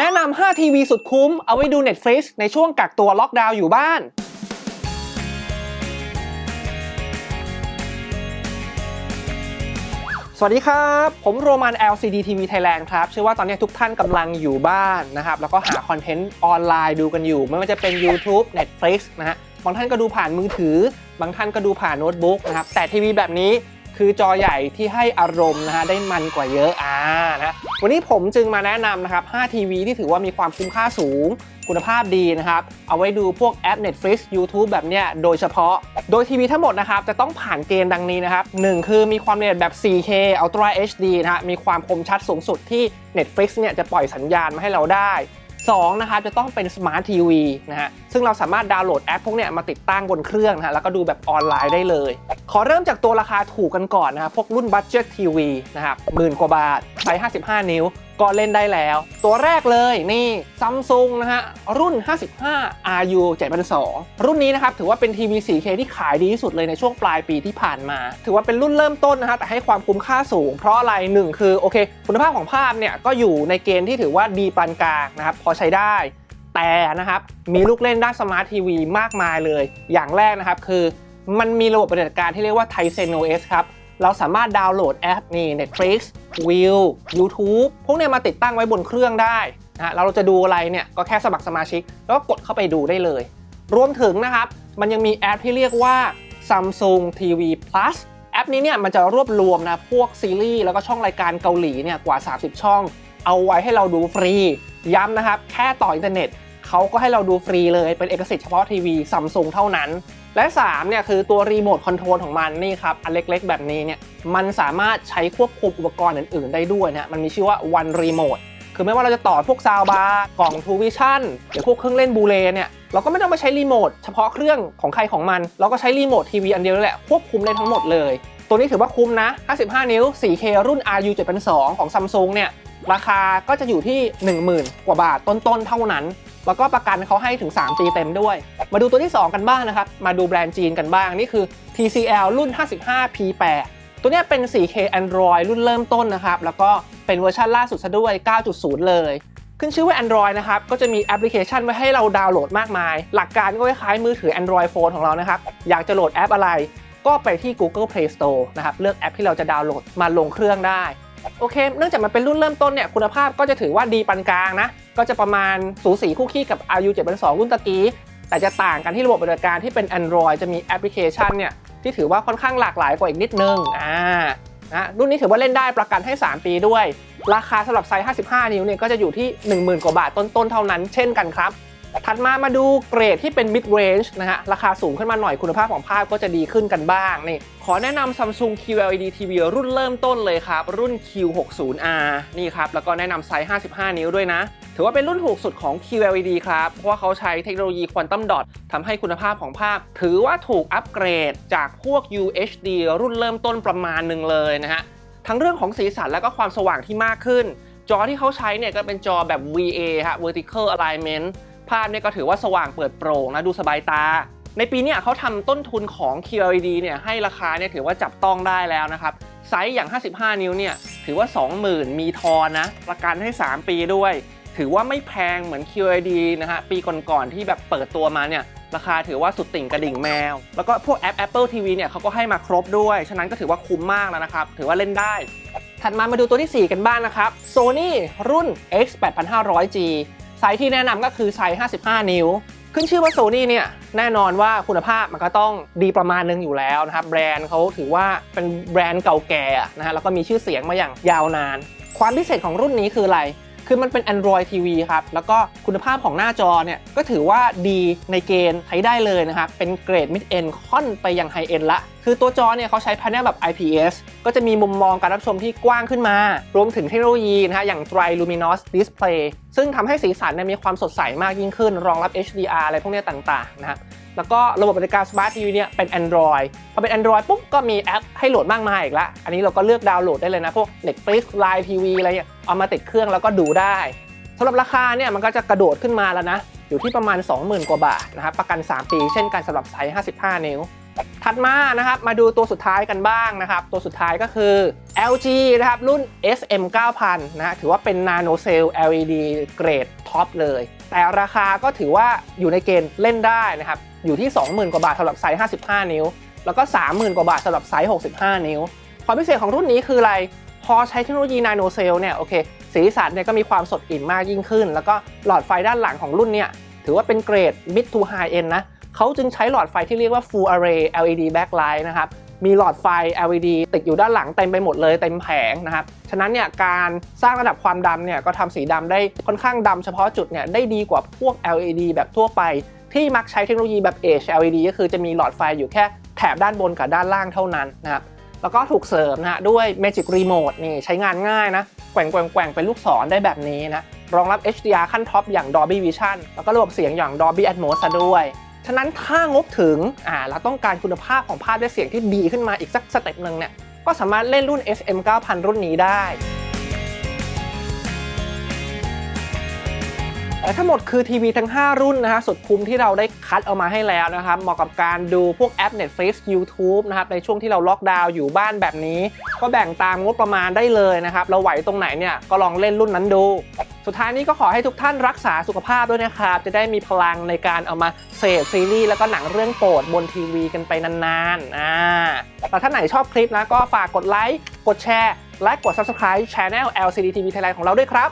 แนะนำ5ทีวีสุดคุ้มเอาไว้ดู Netflix ในช่วงกักตัวล็อกดาวน์อยู่บ้าน สวัสดีครับ ผมโรมัน LCD TV Thailand ครับ เชื่อว่าตอนนี้ทุกท่านกำลังอยู่บ้านนะครับ แล้วก็หาคอนเทนต์ออนไลน์ดูกันอยู่ ไม่ว่าจะเป็น YouTube Netflix นะฮะ บางท่านก็ดูผ่านมือถือ บางท่านก็ดูผ่านโน้ตบุ๊กนะครับ แต่ทีวีแบบนี้ คือจอใหญ่ที่ให้อารมณ์นะฮะได้มันกว่าเยอะอ่านะวันนี้ผมจึงมาแนะนำนะครับ 5 ทีวีที่ถือว่ามีความคุ้มค่าสูงคุณภาพดีนะครับ เอาไว้ดูพวกแอป Netflix YouTube แบบเนี้ยโดยเฉพาะ โดยทีวีทั้งหมดนะครับ จะต้องผ่านเกณฑ์ดังนี้นะครับ 1 คือมีความละเอียดแบบ 4K Ultra HD นะฮะ มีความคมชัดสูงสุดที่ Netflix เนี่ยจะปล่อยสัญญาณมาให้เราได้ 2 นะครับจะต้องเป็น Smart TV นะฮะ ซึ่งเราสามารถดาวน์โหลดแอปพวกเนี้ยมาติดตั้งบนเครื่องนะฮะแล้วก็ดูแบบออนไลน์ได้เลย ขอเริ่มจากตัวราคาถูกกันก่อนนะครับพวกรุ่น Budget TV นะครับหมื่นกว่าบาทไซส์55 นิ้วก็เล่นได้แล้ว ตัวแรกเลยนี่ซัมซุงนะฮะ รุ่น 55 RU 7002รุ่นนี้นะครับ ถือว่าเป็นทีวี 4K ที่ขายดีที่สุดเลยในช่วงปลายปีที่ผ่านมา ถือว่าเป็นรุ่นเริ่มต้นนะฮะ แต่ให้ความคุ้มค่าสูง เพราะอะไรหนึ่งคือ โอเค คุณภาพของภาพเนี่ย ก็อยู่ในเกณฑ์ที่ถือว่าดีปานกลางนะครับ พอใช้ได้ แต่นะครับมีลูกเล่นด้านสมาร์ททีวีมากมายเลย อย่างแรกนะครับคือมันมีระบบปฏิบัติการที่เรียกว่า Tizen OS ครับ เราสามารถดาวน์โหลดแอปนี่ Netflix View YouTube พวกเนี้ยมาติดตั้งไว้บนเครื่องได้นะเราจะดูอะไรเนี่ยก็แค่สมัครสมาชิก แล้วก็กดเข้าไปดูได้เลย รวมถึงนะครับ มันยังมีแอปที่เรียกว่า Samsung TV Plus แอปนี้เนี่ยมันจะรวบรวมนะพวกซีรีส์แล้วก็ช่องรายการเกาหลีเนี่ยกว่า 30 ช่อง เอาไว้ให้เราดูฟรี ย้ำนะครับ แค่ต่ออินเทอร์เน็ต เขาก็ให้เราดูฟรีเลยเป็นเอกสิทธิ์เฉพาะทีวีซัมซุงเท่านั้น และ3เนี่ยคือตัวรีโมทคอนโทรลของมันนี่ครับอันเล็กๆ แบบนี้เนี่ยมันสามารถใช้ควบคุมอุปกรณ์อื่นๆ ได้ด้วยนะมันมีชื่อว่า One Remote คือไม่ว่าเราจะต่อพวกซาวบาร์กล่องทูวิชั่นหรือพวกเครื่องเล่นบูเลเนี่ยเราก็ไม่ต้องไปใช้รีโมทเฉพาะเครื่องของใครของมัน เราก็ใช้รีโมททีวีอันเดียวแหละควบคุมได้ทั้งหมดเลย ตัวนี้ถือว่าคุ้มนะ 55 นิ้ว 4K รุ่น RU 7.2ของ Samsung เนี่ย ราคาก็จะอยู่ที่ 10,000 กว่าบาทต้นๆ เท่านั้น แล้วก็ประกันเขาให้ถึง 3 ปีเต็มด้วย มาดูตัวที่ 2 กันบ้างนะครับ มาดูแบรนด์จีนกันบ้าง นี่คือ TCL รุ่น 55P8 ตัวนี้เป็น 4K Android รุ่นเริ่มต้นนะครับ แล้วก็เป็นเวอร์ชันล่าสุดซะด้วย 9.0 เลย ขึ้นชื่อว่า Android นะครับ ก็จะมีแอปพลิเคชันไว้ให้เราดาวน์โหลดมากมาย หลักการก็คล้ายมือถือ Android Phone ของเรานะครับ อยากจะโหลดแอปอะไร ก็ไปที่ Google Play Store นะครับเลือกแอปที่เราจะดาวน์โหลดมาลงเครื่องได้โอเค เนื่องจากมันเป็นรุ่นเริ่มต้นเนี่ยคุณภาพก็จะถือว่าดีปานกลางนะ ก็จะประมาณสูสีคู่ขี้กับ RU 7 2รุ่นตะกี้ แต่จะต่างกันที่ระบบปฏิบัติการที่เป็น Android จะมีแอปพลิเคชันเนี่ยที่ถือว่าค่อนข้างหลากหลายกว่าอีกนิดนึงอ่านะรุ่นนี้ถือว่าเล่นได้ประกันให้ 3 ปีด้วย ราคาสำหรับไซส์ 55 นิ้วเนี่ยก็จะอยู่ที่ 10,000 กว่าบาทต้นๆ เท่านั้นเช่นกันครับ ถัดมามาดูเกรดที่เป็น mid range นะฮะ ราคาสูงขึ้นมาหน่อยคุณภาพของภาพก็จะดีขึ้นกันบ้าง นี่ ขอแนะนำ Samsung QLED TV รุ่นเริ่มต้นเลยครับ รุ่น Q60R นี่ครับ แล้วก็แนะนำไซส์ 55 นิ้วด้วยนะ ถือว่าเป็นรุ่นถูกสุดของ QLED ครับ เพราะว่าเขาใช้เทคโนโลยีควอนตัมดอททำให้คุณภาพของภาพ ถือว่าถูกอัปเกรดจากพวก UHD รุ่นเริ่มต้นประมาณหนึ่งเลยนะฮะ ทั้งเรื่องของสีสันและก็ความสว่างที่มากขึ้น จอที่เขาใช้เนี่ยก็เป็นจอแบบ VA ฮะ Vertical Alignment ภาพเนี่ยก็ถือว่าสว่างเปิดโปร่งนะดูสบายตา ในปีนี้เขาทำต้นทุนของ QLED เนี่ยให้ราคาเนี่ยถือว่าจับต้องได้แล้วนะครับ ไซส์อย่าง 55 นิ้วเนี่ยถือว่า 20,000 มีทอนนะ ประกันให้ 3 ปีด้วย ถือว่าไม่แพงเหมือน QLED นะฮะปีก่อนๆที่แบบเปิดตัวมาเนี่ยราคาถือว่าสุดติ่งกระดิ่งแมว แล้วก็พวกแอป Apple TV เนี่ยเขาก็ให้มาครบด้วย ฉะนั้นก็ถือว่าคุ้มมากแล้วนะครับ ถือว่าเล่นได้ ถัดมามาดูตัวที่ 4 กันบ้างนะครับ Sony รุ่น X8500G ไซส์ที่แนะนำก็คือไซส์ 55 นิ้ว ขึ้นชื่อว่า Sony เนี่ยแน่นอนว่าคุณภาพมันก็ต้องดีประมาณนึงอยู่แล้วนะครับ แบรนด์เขาถือว่าเป็นแบรนด์เก่าแก่นะฮะแล้วก็มีชื่อเสียงมาอย่างยาวนาน ความพิเศษของรุ่นนี้คืออะไร คือมันเป็น Android TV ครับ แล้วก็คุณภาพของหน้าจอเนี่ยก็ถือว่าดีในเกณฑ์ใช้ได้เลยนะครับ เป็นเกรด Mid End ค่อนไปยัง High End ละ คือตัวจอเนี่ยเขาใช้ panel แบบ IPS ก็จะมีมุมมองการรับชมที่กว้างขึ้นมา รวมถึงเทคโนโลยีนะฮะอย่าง Tri Luminous Display ซึ่งทำให้สีสันเนี่ยมีความสดใสมากยิ่งขึ้น รองรับ HDR อะไรพวกเนี้ยต่างๆนะฮะแล้วก็ระบบบัติการ Smart TV เนี่ยเป็น Android พอเป็น Android ปุ๊บก็มีแอปให้โหลดมากมายอีกละอันนี้เราก็เลือกดาวน์โหลดได้เลยนะ พวก Netflix Line TV อะไรเนี่ยเอามาติดเครื่องแล้วก็ดูได้สำหรับราคาเนี่ยมันก็จะกระโดดขึ้นมาแล้วนะ อยู่ที่ประมาณ 20,000 กว่าบาทนะครับประกัน 3 ปี เช่นกันสำหรับไซส์ 55 นิ้ว ถัดมานะครับมาดูตัวสุดท้ายกันบ้างนะครับ ตัวสุดท้ายก็คือ LG นะครับรุ่น SM 9000นะถือว่าเป็น Nano Cell LED เกรดท็อปเลย แต่ราคาก็ถือว่าอยู่ในเกณฑ์เล่นได้นะครับ อยู่ที่ 20,000 กว่าบาทสำหรับไซส์ 55 นิ้ว แล้วก็ 30,000 กว่าบาทสำหรับไซส์ 65 นิ้ว ความพิเศษของรุ่นนี้คืออะไร พอใช้เทคโนโลยี Nano Cell เนี่ยโอเคสีสันเนี่ยก็มีความสดอิ่มมากยิ่งขึ้น แล้วก็หลอดไฟด้านหลังของรุ่นเนี่ยถือว่าเป็นเกรด mid to high end นะ เขาจึงใช้หลอดไฟที่เรียกว่า full array LED backlight นะครับมีหลอดไฟ LED ติดอยู่ด้านหลังเต็มไปหมดเลยเต็มแผงนะครับ ฉะนั้นเนี่ยการสร้างระดับความดำเนี่ยก็ทำสีดำได้ค่อนข้างดำเฉพาะจุดเนี่ยได้ดีกว่าพวก LED แบบทั่วไป ที่มักใช้เทคโนโลยีแบบ Edge LED ก็คือจะมีหลอดไฟอยู่แค่แถบด้านบนกับด้านล่างเท่านั้นนะครับ แล้วก็ถูกเสริมนะด้วย Magic Remote นี่ใช้งานง่ายนะ แกว่งแกว่งแกว่งเป็นลูกศรได้แบบนี้นะ รองรับ HDR ขั้นท็อปอย่าง Dolby Vision แล้วก็ระบบเสียงอย่าง Dolby Atmos ด้วย ฉะนั้นถ้างบถึงอ่าเราต้องการคุณภาพของภาพและเสียงที่ดีขึ้นมาอีกสักสเต็ปหนึ่งเนี่ยก็สามารถเล่นรุ่น SM 9000 รุ่นนี้ได้และทั้งหมดคือทีวีทั้ง 5 รุ่นนะฮะสุดคุ้มที่เราได้คัดเอามาให้แล้วนะครับเหมาะกับการดูพวกแอป Netflix YouTube นะครับในช่วงที่เราล็อกดาวน์อยู่บ้านแบบนี้ ก็แบ่งตามงบประมาณได้เลยนะครับ เราไหวตรงไหนเนี่ยก็ลองเล่นรุ่นนั้นดู สุดท้ายนี้ก็ขอให้ทุกท่านรักษาสุขภาพด้วยนะครับ จะได้มีพลังในการเอามาเสพซีรีส์แล้วก็หนังเรื่องโปรดบนทีวีกันไปนานๆอ่าแต่ถ้าไหนชอบคลิปนะก็ฝากกดไลค์ กดแชร์ และกด Subscribe Channel LCD TV Thailand ของเราด้วยครับ